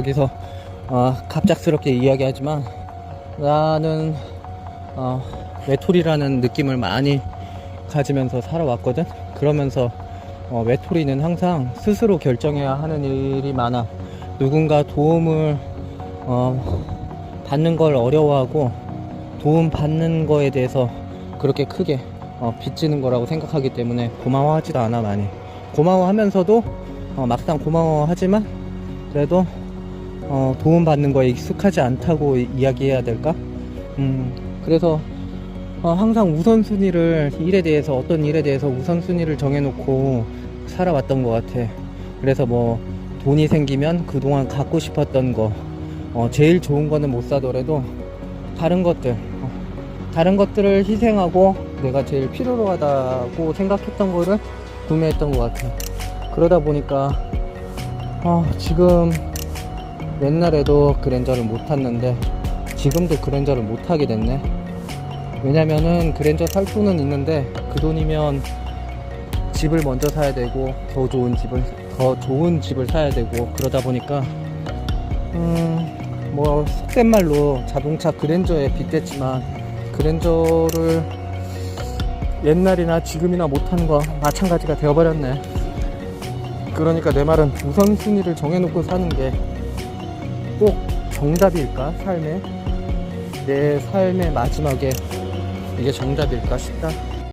여기서 어, 갑작스럽게 이야기하지만 나는 어, 외톨이라는 느낌을 많이 가지면서 살아왔거든. 그러면서 어, 외톨이는 항상 스스로 결정해야 하는 일이 많아. 누군가 도움을 어, 받는 걸 어려워하고 도움 받는 거에 대해서 그렇게 크게 어, 빚지는 거라고 생각하기 때문에 고마워하지도 않아 많이. 고마워하면서도 어, 막상 고마워하지만 그래도 어, 도움받는 거에 익숙하지 않다고 이- 이야기해야 될까? 음, 그래서 어, 항상 우선순위를 일에 대해서 어떤 일에 대해서 우선순위를 정해놓고 살아왔던 것 같아. 그래서 뭐 돈이 생기면 그동안 갖고 싶었던 거, 어, 제일 좋은 거는 못 사더라도 다른 것들, 어, 다른 것들을 희생하고 내가 제일 필요로 하다고 생각했던 거를 구매했던 것 같아. 그러다 보니까 어, 지금 옛날에도 그랜저를 못 탔는데 지금도 그랜저를 못 타게 됐네. 왜냐면은 그랜저 살 돈은 있는데 그 돈이면 집을 먼저 사야 되고 더 좋은 집을 더 좋은 집을 사야 되고 그러다 보니까 음뭐 속된 말로 자동차 그랜저에 빗댔지만 그랜저를 옛날이나 지금이나 못 타는 거 마찬가지가 되어버렸네. 그러니까 내 말은 우선순위를 정해놓고 사는 게 꼭 정답일까 삶에 내 삶의 마지막에 이게 정답일까 싶다